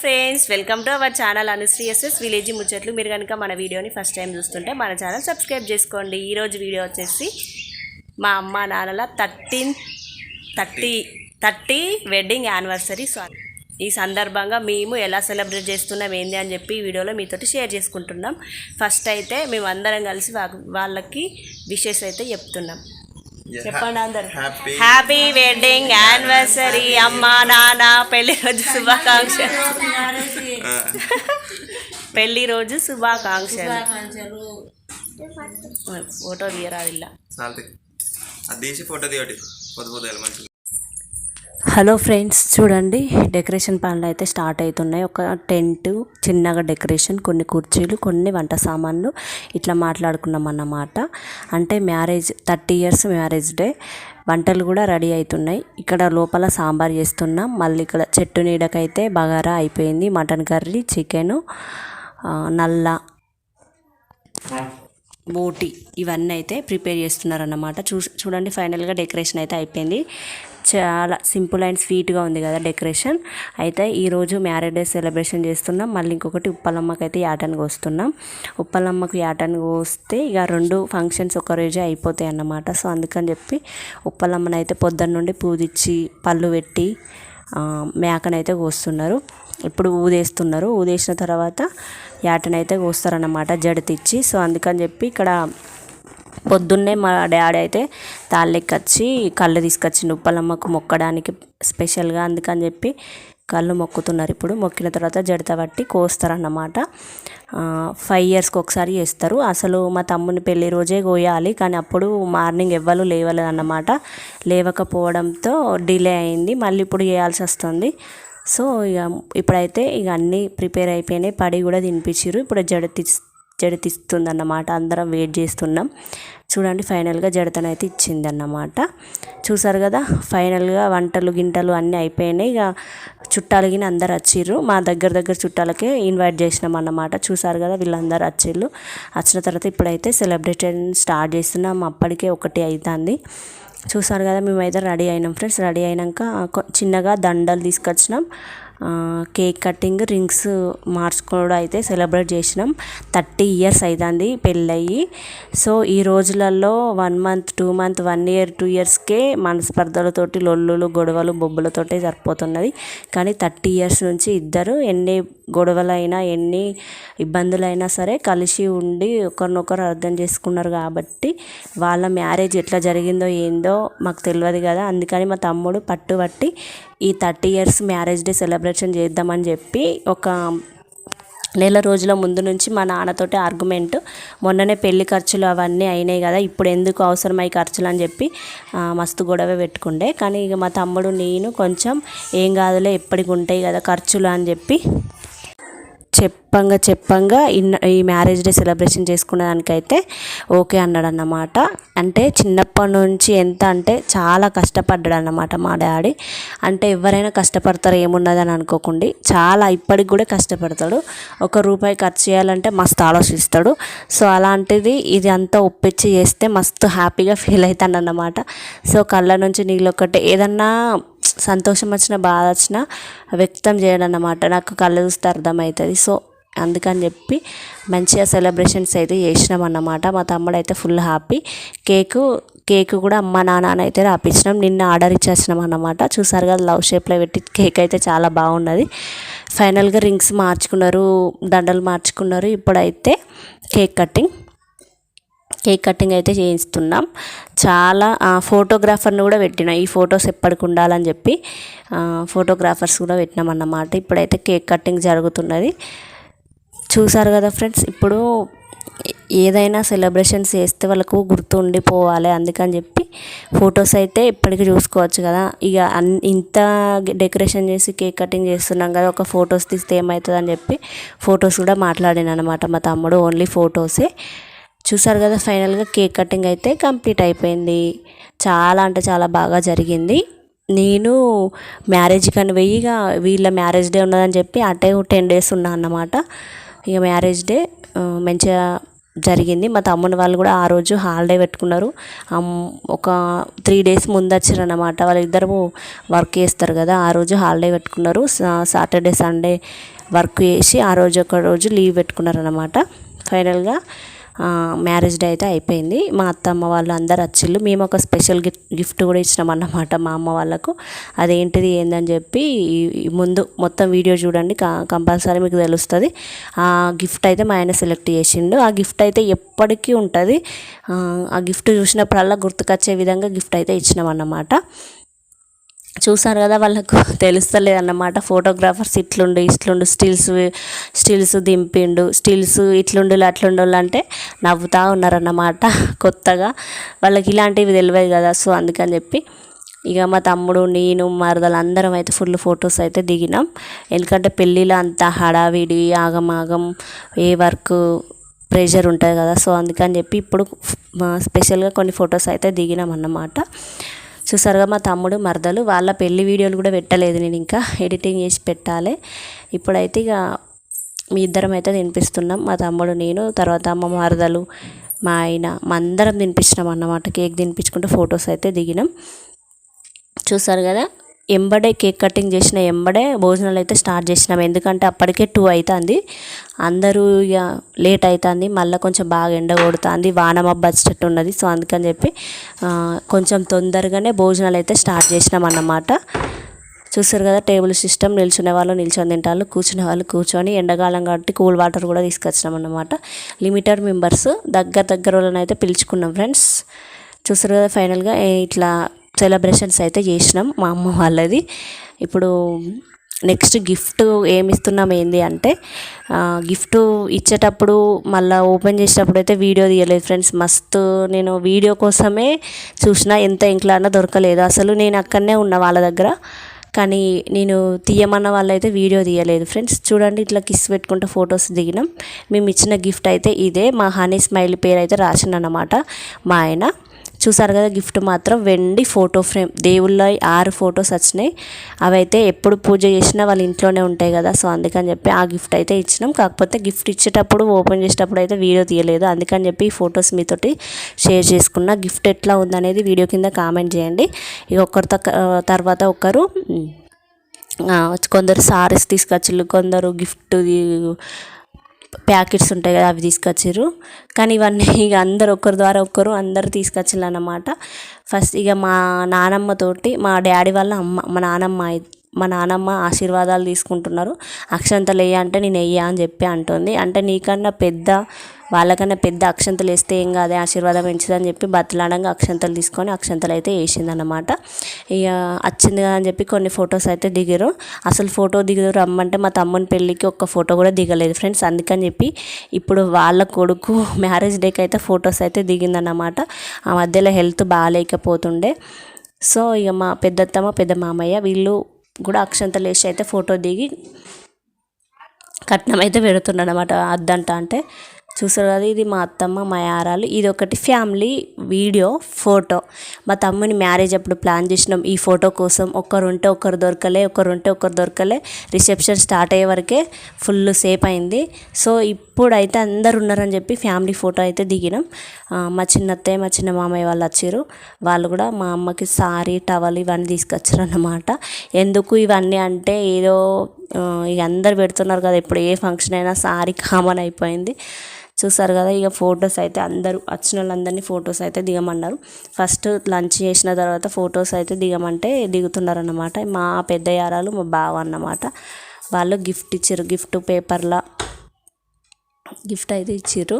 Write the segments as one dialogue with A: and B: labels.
A: Friends welcome to our channel Anushree SS village ముచ్చట్లు మీరు కనుక మన వీడియోని ఫస్ట్ టైం చూస్తుంటే మన ఛానల్ సబ్స్క్రైబ్ చేసుకోండి. ఈరోజు వీడియో వచ్చేసి మా అమ్మ నాన్నల thirteen thirty thirty wedding anniversary so ఈ సందర్భంగా మేము ఎలా సెలబ్రేట్ చేస్తున్నాం ఏంది అని చెప్పి ఈ వీడియోలో మీతోటి షేర్ చేసుకుంటున్నాం. ఫస్ట్ అయితే మేము అందరం కలిసి వాళ్ళకి విషెస్ అయితే చెప్తున్నాం. చెప్పండి అందరు.
B: హ్యాపీ
A: వెడ్డింగ్ యానివర్సరీ అమ్మ నాన్న పెళ్ళి రోజు శుభాకాంక్షలు. పెళ్ళి రోజు శుభాకాంక్షలు. ఫోటో తీయరాదు ఇలా
B: చాలతే అది తీసి ఫోటో తీయటి. పొద్దు పొద్దుగాల మంచిగా.
A: హలో ఫ్రెండ్స్ చూడండి. డెకరేషన్ పనులు అయితే స్టార్ట్ అవుతున్నాయి. ఒక టెంట్ చిన్నగా డెకరేషన్ కొన్ని కుర్చీలు కొన్ని వంట సామాన్లు ఇట్లా మాట్లాడుకున్నాం అన్నమాట. అంటే marriage thirty years marriage day. వంటలు కూడా రెడీ అవుతున్నాయి. ఇక్కడ లోపల సాంబార్ చేస్తున్నాం. మళ్ళీ ఇక్కడ చెట్టు నీడకైతే బగారా అయిపోయింది. మటన్ కర్రీ చికెను నల్ల బోటి ఇవన్నీ అయితే ప్రిపేర్ చేస్తున్నారన్నమాట. చూ చూడండి ఫైనల్గా డెకరేషన్ అయితే అయిపోయింది. చాలా సింపుల్ అండ్ స్వీట్గా ఉంది కదా డెకరేషన్. అయితే ఈరోజు మ్యారేజ్ డే సెలబ్రేషన్ చేస్తున్నాం. మళ్ళీ ఇంకొకటి ఉప్పలమ్మకి అయితే యాటానికి వస్తున్నాం. ఉప్పలమ్మకు యాటానికి వస్తే ఇక రెండు ఫంక్షన్స్ ఒక రోజే అయిపోతాయి అన్నమాట. సో అందుకని చెప్పి ఉప్పలమ్మని అయితే పొద్దున్న నుండి పూజిచ్చి పళ్ళు పెట్టి మేకనైతే కోస్తున్నారు. ఇప్పుడు ఊదేస్తున్నారు. ఊదేసిన తర్వాత యాటనైతే కోస్తారన్నమాట జడతిచ్చి. సో అందుకని చెప్పి ఇక్కడ పొద్దున్నే మా డాడీ అయితే తాళ్ళెక్కొచ్చి కళ్ళు తీసుకొచ్చిండు. ఉప్పలమ్మకు మొక్కడానికి స్పెషల్గా అందుకని చెప్పి కళ్ళు మొక్కుతున్నారు ఇప్పుడు. మొక్కిన తర్వాత జడత పట్టి కోస్తారన్నమాట. ఫైవ్ ఇయర్స్కి ఒకసారి చేస్తారు. అసలు మా తమ్ముని పెళ్ళి రోజే కోయాలి కానీ అప్పుడు మార్నింగ్ ఎవ్వరు లేవలేదు అన్నమాట లేవకపోవడంతో డిలే అయింది. మళ్ళీ ఇప్పుడు చేయాల్సి వస్తుంది. సో ఇక ఇప్పుడైతే ఇక అన్నీ ప్రిపేర్ అయిపోయినాయి. పడి కూడా తినిపించారు ఇప్పుడు జడ జడి జడ అన్నమాట అందరం వెయిట్ చేస్తున్నాం. చూడండి ఫైనల్గా జడతనైతే ఇచ్చింది అన్నమాట చూసారు కదా ఫైనల్గా వంటలు గింటలు అన్నీ అయిపోయినాయి. ఇక చుట్టాలు గిన అందరు వచ్చిర్రు. మా దగ్గర దగ్గర చుట్టాలకే ఇన్వైట్ చేసినాం అన్నమాట చూసారు కదా వీళ్ళందరూ వచ్చిర్రు. వచ్చిన తర్వాత ఇప్పుడైతే సెలబ్రేషన్ స్టార్ట్ చేస్తున్నాం. అప్పటికే ఒకటి అవుతుంది చూసారు కదా మేమైతే రెడీ అయినాం ఫ్రెండ్స్ రెడీ అయినాక చిన్నగా దండలు తీసుకొచ్చినాం. కేక్ కటింగ్ రింగ్స్ మార్చుకోవడం అయితే సెలబ్రేట్ చేసినాం. థర్టీ ఇయర్స్ అవుతుంది పెళ్ళయి సో ఈ రోజులలో one month two month one year two ఇయర్స్కే మనస్పర్ధలతోటి లొల్లులు గొడవలు బొబ్బులతోటే సరిపోతున్నది. కానీ థర్టీ ఇయర్స్ నుంచి ఇద్దరు ఎన్ని గొడవలైనా ఎన్ని ఇబ్బందులైనా సరే కలిసి ఉండి ఒకరినొకరు అర్థం చేసుకున్నారు కాబట్టి వాళ్ళ మ్యారేజ్ ఎట్లా జరిగిందో ఏందో మాకు తెలియదు కదా. అందుకని మా తమ్ముడు పట్టుబట్టి ఈ thirty years marriage day celebration చేద్దామని చెప్పి ఒక నెల రోజుల ముందు నుంచి మా నాన్నతోటి ఆర్గ్యుమెంట్ మొన్ననే పెళ్ళి ఖర్చులు అవన్నీ అయినాయి కదా ఇప్పుడు ఎందుకు అవసరమై ఖర్చులు అని చెప్పి మస్తు గొడవ పెట్టుకుండే. కానీ ఇక మా తమ్ముడు నేను కొంచెం ఏం కాదులే ఎప్పటికి ఉంటాయి కదా ఖర్చులు అని చెప్పి చెప్పంగా చెప్పంగా ఇన్న ఈ మ్యారేజ్ డే సెలబ్రేషన్ చేసుకునే దానికైతే ఓకే అన్నాడు అన్నమాట అంటే చిన్నప్పటి నుంచి ఎంత అంటే చాలా కష్టపడ్డాడు అన్నమాట మా డాడీ. అంటే ఎవరైనా కష్టపడతారు ఏమున్నదని అనుకోకండి. చాలా ఇప్పటికి కూడా కష్టపడతాడు. ఒక రూపాయి ఖర్చు చేయాలంటే మస్తు ఆలోచిస్తాడు. సో అలాంటిది ఇది అంతా ఒప్పించి చేస్తే మస్తు హ్యాపీగా ఫీల్ అవుతాడు అన్నమాట సో కళ్ళ నుంచి నీళ్ళు ఒకటి ఏదన్నా సంతోషం వచ్చిన బాధ వచ్చిన వ్యక్తం చేయడం అన్నమాట నాకు కళ్ళు చూస్తే అర్థమవుతుంది సో అందుకని చెప్పి మంచిగా సెలబ్రేషన్స్ అయితే చేసినాం అన్నమాట మా తమ్ముడు అయితే ఫుల్ హ్యాపీ. కేకు కేక్ కూడా అమ్మ నాన్న అయితే రాపించినాం నిన్న ఆర్డర్ ఇచ్చేసినాం అన్నమాట చూసారు కదా లవ్ షేప్లో పెట్టి కేక్ అయితే చాలా బాగున్నది. ఫైనల్గా రింగ్స్ మార్చుకున్నారు దండలు మార్చుకున్నారు. ఇప్పుడైతే కేక్ కటింగ్. కేక్ కటింగ్ అయితే చేయిస్తున్నాం. చాలా ఫోటోగ్రాఫర్ని కూడా పెట్టిన. ఈ ఫొటోస్ ఎప్పటికి ఉండాలని చెప్పి ఫోటోగ్రాఫర్స్ కూడా పెట్టినాం అన్నమాట. ఇప్పుడైతే కేక్ కటింగ్ జరుగుతున్నది. చూసారు కదా ఫ్రెండ్స్ ఇప్పుడు ఏదైనా సెలబ్రేషన్స్ చేస్తే వాళ్ళకు గుర్తు ఉండిపోవాలి అందుకని చెప్పి ఫొటోస్ అయితే ఇప్పటికీ చూసుకోవచ్చు కదా. ఇక అన్ ఇంత డెకరేషన్ చేసి కేక్ కటింగ్ చేస్తున్నాం కదా ఒక ఫొటోస్ తీస్తే ఏమవుతుంది అని చెప్పి ఫొటోస్ కూడా మాట్లాడాను అనమాట మా తమ్ముడు. ఓన్లీ ఫొటోసే. చూసారు కదా ఫైనల్గా కేక్ కటింగ్ అయితే కంప్లీట్ అయిపోయింది. చాలా అంటే చాలా బాగా జరిగింది. నేను మ్యారేజ్ కానీ వెయ్యి ఇక వీళ్ళ మ్యారేజ్ డే ఉన్నదని చెప్పి అటే టెన్ డేస్ ఉన్నా అన్నమాట. ఇక మ్యారేజ్ డే మంచిగా జరిగింది. మా తమ్ముని వాళ్ళు కూడా ఆ రోజు హాలిడే పెట్టుకున్నారు. ఒక త్రీ డేస్ ముందు వచ్చారు అన్నమాట. వాళ్ళిద్దరు వర్క్ చేస్తారు కదా ఆ రోజు హాలిడే పెట్టుకున్నారు. సాటర్డే సండే వర్క్ చేసి ఆ రోజు ఒక రోజు లీవ్ పెట్టుకున్నారు అనమాట ఫైనల్గా మ్యారేజ్ డే అయితే అయిపోయింది. మా అత్తమ్మ వాళ్ళు అందరు వచ్చిళ్ళు. మేము ఒక స్పెషల్ గిఫ్ట్ గిఫ్ట్ కూడా ఇచ్చినాం అన్నమాట మా అమ్మ వాళ్ళకు. అదేంటిది ఏందని చెప్పి ముందు మొత్తం వీడియో చూడండి. కంపల్సరీ మీకు తెలుస్తుంది. ఆ గిఫ్ట్ అయితే మా ఆయన సెలెక్ట్ చేసిండు. ఆ గిఫ్ట్ అయితే ఎప్పటికీ ఉంటుంది. ఆ, ఆ గిఫ్ట్ చూసినప్పుడల్లా గుర్తుకొచ్చే విధంగా గిఫ్ట్ అయితే ఇచ్చినాం అన్నమాట. చూసారు కదా వాళ్ళకు తెలుస్తలేదు అన్నమాట. ఫోటోగ్రాఫర్స్ ఇట్లుండు ఇట్లుండు స్టిల్స్ స్టిల్స్ దింపిండు స్టిల్స్ ఇట్లుండు అట్లుండు అంటే నవ్వుతూ ఉన్నారన్నమాట. కొత్తగా వాళ్ళకి ఇలాంటివి తెలియదు కదా సో అందుకని చెప్పి ఇక మా తమ్ముడు నేను మరదలు అందరం అయితే ఫుల్ ఫొటోస్ అయితే దిగినాం. ఎందుకంటే పెళ్ళిలో అంత హడావిడి ఆగమాగం ఏ వర్క్ ప్రెషర్ ఉంటుంది కదా సో అందుకని చెప్పి ఇప్పుడు స్పెషల్గా కొన్ని ఫొటోస్ అయితే దిగినాం అన్నమాట. చూసారుగా మా తమ్ముడు మరదలు వాళ్ళ పెళ్ళి వీడియోలు కూడా పెట్టలేదు నేను ఇంకా. ఎడిటింగ్ చేసి పెట్టాలి. ఇప్పుడైతే ఇక మీ ఇద్దరం అయితే తినిపిస్తున్నాం. మా తమ్ముడు నేను తర్వాత మా మరదలు మా ఆయన మా అందరం తినిపించినాం అన్నమాట. కేక్ తినిపించుకుంటూ ఫొటోస్ అయితే దిగినాం. చూసారు కదా ఎంబడే కేక్ కటింగ్ చేసిన ఎంబడే భోజనాలు అయితే స్టార్ట్ చేసినాం. ఎందుకంటే అప్పటికే టూ అవుతుంది అందరూ ఇక లేట్ అవుతుంది మళ్ళీ కొంచెం బాగా ఎండ కొడుతుంది. వాన వచ్చేటట్టు ఉన్నది. సో అందుకని చెప్పి కొంచెం తొందరగానే భోజనాలు అయితే స్టార్ట్ చేసినాం అన్నమాట. చూసారు కదా టేబుల్ సిస్టమ్ నిల్చునే వాళ్ళు నిల్చొని తింటారు కూర్చునే వాళ్ళు కూర్చొని ఎండాకాలం కాబట్టి కూల్ వాటర్ కూడా తీసుకొచ్చినాం అన్నమాట. లిమిటెడ్ మెంబర్స్ దగ్గర దగ్గర వాళ్ళని అయితే పిలుచుకున్నాం ఫ్రెండ్స్. చూసారు కదా ఫైనల్గా ఇట్లా సెలబ్రేషన్స్ అయితే చేసినాం మా అమ్మ వాళ్ళది. ఇప్పుడు నెక్స్ట్ గిఫ్ట్ ఏమి ఇస్తున్నాం ఏంది అంటే గిఫ్ట్ ఇచ్చేటప్పుడు మళ్ళీ ఓపెన్ చేసేటప్పుడు అయితే వీడియో తీయలేదు ఫ్రెండ్స్ మస్తు నేను వీడియో కోసమే చూసిన ఎంత ఇంట్లో దొరకలేదు. అసలు నేను అక్కడనే ఉన్న వాళ్ళ దగ్గర కానీ నేను తీయమన్న వాళ్ళైతే వీడియో తీయలేదు ఫ్రెండ్స్ చూడండి ఇట్లా కిస్ పెట్టుకుంటే ఫొటోస్ దిగినాం. మేము ఇచ్చిన గిఫ్ట్ అయితే ఇదే. మా హనీ స్మైల్ పేరు అయితే రాసిండనమాట మా ఆయన. చూసారు కదా గిఫ్ట్ మాత్రం వెండి ఫోటో ఫ్రేమ్. దేవుళ్ళ ఆరు ఫొటోస్ వచ్చినాయి. అవైతే ఎప్పుడు పూజ చేసినా వాళ్ళ ఇంట్లోనే ఉంటాయి కదా సో అందుకని చెప్పి ఆ గిఫ్ట్ అయితే ఇచ్చినాం. కాకపోతే గిఫ్ట్ ఇచ్చేటప్పుడు ఓపెన్ చేసేటప్పుడు అయితే వీడియో తీయలేదు. అందుకని చెప్పి ఈ ఫొటోస్ మీతోటి షేర్ చేసుకున్న. గిఫ్ట్ ఎట్లా ఉందనేది వీడియో కింద కామెంట్ చేయండి. ఇక ఒకరి తక్క- తర్వాత ఒకరు కొందరు సారీస్ తీసుకొచ్చిళ్ళు కొందరు గిఫ్ట్ ప్యాకెట్స్ ఉంటాయి కదా అవి తీసుకొచ్చారు కానీ ఇవన్నీ ఇక అందరు ఒకరి ద్వారా ఒకరు అందరు తీసుకొచ్చిళ్ళు అన్నమాట ఫస్ట్ ఇక మా నానమ్మతోటి మా డాడీ వాళ్ళ అమ్మ మా నానమ్మ మా నానమ్మ ఆశీర్వాదాలు తీసుకుంటున్నారు. అక్షంతలు వేయ అంటే నేను వెయ్యా అని చెప్పి అంటుంది. అంటే నీకన్నా పెద్ద వాళ్ళకన్నా పెద్ద అక్షంతలు వేస్తే ఏం కాదే ఆశీర్వాదం పెంచుదని చెప్పి బతలాడంగా అక్షంతలు తీసుకొని అక్షంతలు అయితే వేసిందనమాట ఇక వచ్చింది కదా అని చెప్పి కొన్ని ఫొటోస్ అయితే దిగారు. అసలు ఫోటో దిగరు రమ్మంటే మా తమ్ముని పెళ్ళికి ఒక్క ఫోటో కూడా దిగలేదు ఫ్రెండ్స్. అందుకని చెప్పి ఇప్పుడు వాళ్ళ కొడుకు మ్యారేజ్ డేకి అయితే ఫొటోస్ అయితే దిగిందన్నమాట. ఆ మధ్యలో హెల్త్ బాగాలేకపోతుండే. సో ఇక మా పెద్దత్తమ్మ పెద్ద మామయ్య వీళ్ళు కూడా అక్షంతలు వేసి అయితే ఫోటో దిగి కట్నం అయితే పెడుతుండ అనమాట అద్దంట అంటే చూసారు కదా ఇది మా అత్తమ్మ మా యారాలు. ఇది ఒకటి ఫ్యామిలీ వీడియో ఫోటో. మా తమ్ముని మ్యారేజ్ అప్పుడు ప్లాన్ చేసినాం ఈ ఫోటో కోసం. ఒకరుంటే ఒకరు దొరకలే ఒకరుంటే ఒకరు దొరకలే. రిసెప్షన్ స్టార్ట్ అయ్యే వరకే ఫుల్ సేఫ్ అయింది. సో ఇప్పుడైతే అందరు ఉన్నారని చెప్పి ఫ్యామిలీ ఫోటో అయితే దిగినాం. మా చిన్నత్తయ్య మా చిన్న మామయ్య వాళ్ళు వచ్చారు. వాళ్ళు కూడా మా అమ్మకి సారీ టవల్ ఇవన్నీ తీసుకొచ్చారు అన్నమాట ఎందుకు ఇవన్నీ అంటే ఏదో ఇక అందరు పెడుతున్నారు కదా ఇప్పుడు ఏ ఫంక్షన్ అయినా సారీ కామన్ అయిపోయింది. చూసారు కదా ఇక ఫొటోస్ అయితే అందరూ వచ్చిన వాళ్ళందరినీ ఫొటోస్ అయితే దిగమన్నారు. ఫస్ట్ లంచ్ చేసిన తర్వాత ఫొటోస్ అయితే దిగమంటే దిగుతున్నారన్నమాట. మా పెద్ద యారాలు మా బావ అన్నమాట. వాళ్ళు గిఫ్ట్ ఇచ్చారు గిఫ్ట్ పేపర్లా గిఫ్ట్ అయితే ఇచ్చారు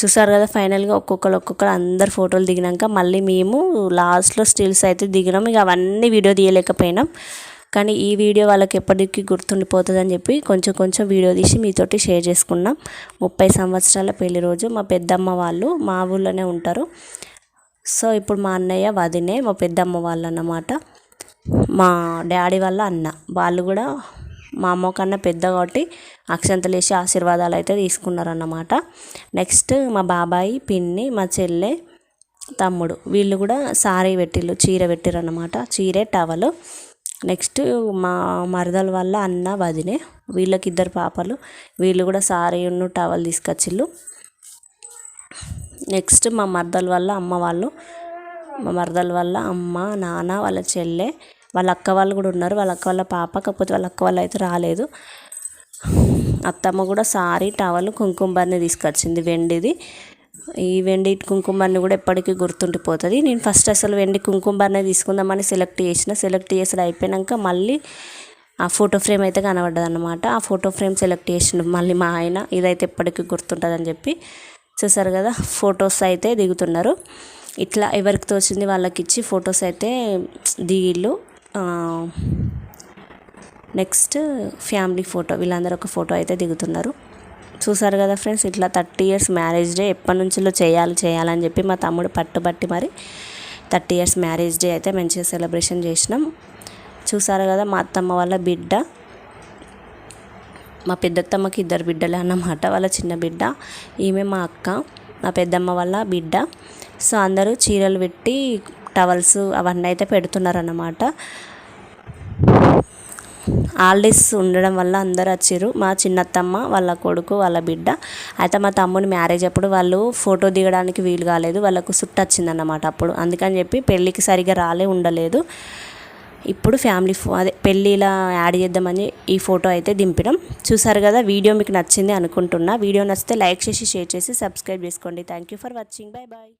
A: చూసారు కదా ఫైనల్గా ఒక్కొక్కరు ఒక్కొక్కరు అందరు ఫోటోలు దిగినాక మళ్ళీ మేము లాస్ట్లో స్టిల్స్ అయితే దిగినాం. ఇక అవన్నీ వీడియో తీయలేకపోయినాం. కానీ ఈ వీడియో వాళ్ళకి ఎప్పటికీ గుర్తుండిపోతుందని చెప్పి కొంచెం కొంచెం వీడియో తీసి మీతోటి షేర్ చేసుకున్నాం. ముప్పై సంవత్సరాల పెళ్ళి రోజు మా పెద్దమ్మ వాళ్ళు మా ఊళ్ళోనే ఉంటారు. సో ఇప్పుడు మా అన్నయ్య వదినే మా పెద్దమ్మ వాళ్ళు అన్నమాట మా డాడీ వాళ్ళ అన్న. వాళ్ళు కూడా మా అమ్మ కన్నా పెద్ద కాబట్టి అక్షంతలు వేసి ఆశీర్వాదాలు అయితే తీసుకున్నారన్నమాట. నెక్స్ట్ మా బాబాయి పిన్ని మా చెల్లె తమ్ముడు. వీళ్ళు కూడా సారీ పెట్టిళ్ళు చీర పెట్టిర్రు అన్నమాట చీరే టవలు. నెక్స్ట్ మా మరదల వల్ల అన్న వదినే వీళ్ళకి ఇద్దరు పాపలు. వీళ్ళు కూడా సారీ ఉన్న టవల్ తీసుకొచ్చిళ్ళు. నెక్స్ట్ మా మరదల వల్ల అమ్మ వాళ్ళు. మా మరదల వల్ల అమ్మ నాన్న వాళ్ళ చెల్లె వాళ్ళ అక్క వాళ్ళు కూడా ఉన్నారు. వాళ్ళ అక్క వాళ్ళ పాప కాకపోతే వాళ్ళ అక్క వాళ్ళు అయితే రాలేదు. అత్తమ్మ కూడా సారీ టవల్ కుంకుమ తీసుకొచ్చింది వెండిది. ఈ వెండి కుంకుమర్ని కూడా ఎప్పటికీ గుర్తుండిపోతుంది. నేను ఫస్ట్ అసలు వెండి కుంకుమ తీసుకుందామని సెలెక్ట్ చేసిన. సెలెక్ట్ చేసిన అయిపోయాక మళ్ళీ ఆ ఫోటో ఫ్రేమ్ అయితే కనబడ్డది అనమాట ఆ ఫోటో ఫ్రేమ్ సెలెక్ట్ చేసిండు మళ్ళీ మా ఆయన. ఇదైతే ఎప్పటికీ గుర్తుంటుందని చెప్పి చూసారు కదా ఫొటోస్ అయితే దిగుతున్నారు. ఇట్లా ఎవరికి తోచింది వాళ్ళకి ఇచ్చి ఫొటోస్ అయితే దిగిళ్ళు. నెక్స్ట్ ఫ్యామిలీ ఫోటో వీళ్ళందరూ ఒక ఫోటో అయితే దిగుతున్నారు. చూసారు కదా ఫ్రెండ్స్ ఇట్లా థర్టీ ఇయర్స్ మ్యారేజ్ డే ఎప్పటి నుంచిలో చేయాలి చేయాలని చెప్పి మా తమ్ముడు పట్టుబట్టి మరి థర్టీ ఇయర్స్ మ్యారేజ్ డే అయితే మంచిగా సెలబ్రేషన్ చేసినాం. చూసారు కదా మా అత్తమ్మ వాళ్ళ బిడ్డ మా పెద్దత్తమ్మకి ఇద్దరు బిడ్డలే అన్నమాట వాళ్ళ చిన్న బిడ్డ ఈమె మా అక్క మా పెద్దమ్మ వాళ్ళ బిడ్డ. సో అందరూ చీరలు పెట్టి టవల్స్ అవన్నీ అయితే పెడుతున్నారన్నమాట. హాలిడేస్ ఉండడం వల్ల అందరు వచ్చారు మా చిన్నత్తమ్మ వాళ్ళ కొడుకు వాళ్ళ బిడ్డ. అయితే మా తమ్ముని మ్యారేజ్ అప్పుడు వాళ్ళు ఫోటో దిగడానికి వీలు కాలేదు. వాళ్ళకు సుట్టు వచ్చిందన్నమాట అప్పుడు. అందుకని చెప్పి పెళ్ళికి సరిగా రాలే ఉండలేదు. ఇప్పుడు ఫ్యామిలీ ఫో అదే పెళ్ళిలా యాడ్ చేద్దామని ఈ ఫోటో అయితే దింపినాం. చూసారు కదా వీడియో మీకు నచ్చింది అనుకుంటున్నా. వీడియో నచ్చితే లైక్ చేసి షేర్ చేసి సబ్స్క్రైబ్ చేసుకోండి. Thank you for watching. Bye bye